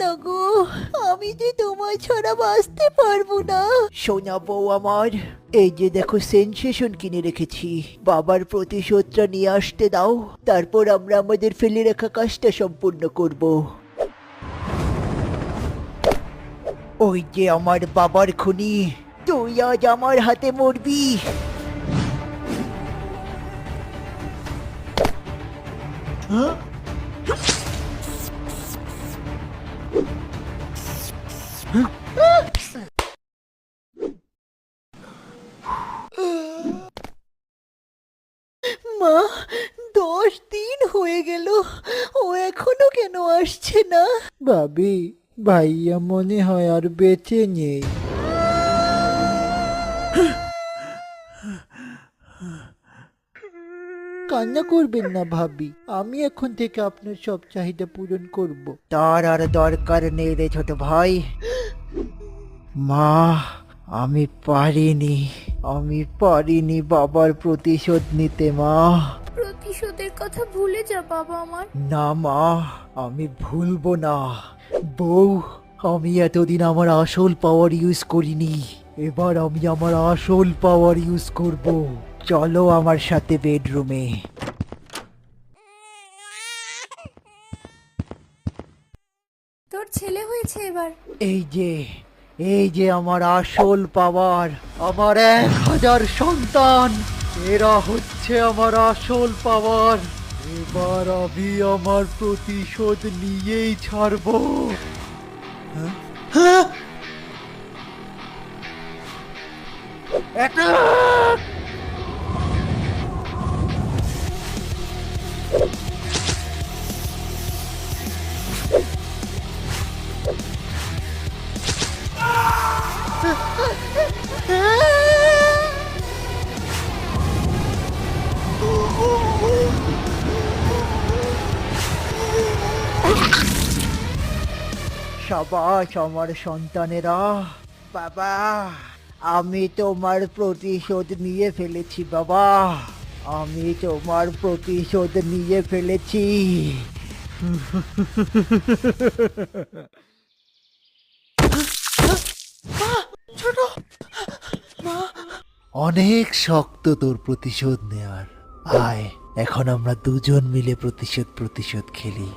না গো আমি যে তোমায় ছাড়া বাঁচতে পারব না। সোনা বউ আমার এই যে দেখো সেন্সেশন কিনে রেখেছি। বাবার প্রতিশোধটা নিয়ে আসতে দাও তারপর আমরা আমাদের ফেলে রাখা কাজটা সম্পূর্ণ করব। ওই যে আমার বাবার খুনি তুই আজ আমার হাতে মরবি। মা দশ দিন হয়ে গেল। ও এখনও কেন আসছে না? ভাবি ভাইয়া মনে হয় আর বেঁচে নেই। কান্না করবেন না ভাবি আমি এখন থেকে আপনার সব চাহিদা পূরণ করব। তার আর দরকার নেই রে ছোট ভাই। মা আমি পারিনি আমি পারিনি বাবার প্রতিশোধ নিতে মা। প্রতিশোধের কথা ভুলে যা বাবা আমার। না মা আমি ভুলবো না। বউ আমি এতদিন আমার আসল পাওয়ার ইউজ করিনি। এবার আমি আমার আসল পাওয়ার ইউজ করব। চলো আমার সাথে বেডরুমে তোর ছেলে হয়েছে এবার। এই যে এই যে আমার আসল পাওয়ার, আমার এক হাজার সন্তান, এরা হচ্ছে আমার আসল পাওয়ার। এবার আমি আমার প্রতিশোধ নিয়েই ছাড়বো। হ্যাঁ? সাবাস, আমার সন্তানেরা। বাবা, আমি তোমার প্রতিশোধ নিয়ে ফেলেছি, বাবা। আমি তোমার প্রতিশোধ নিয়ে ফেলেছি। অনেক শক্ত তোর প্রতিশোধ নেওয়ার আয় এখন আমরা দুজন মিলে প্রতিশোধ প্রতিশোধ খেলি।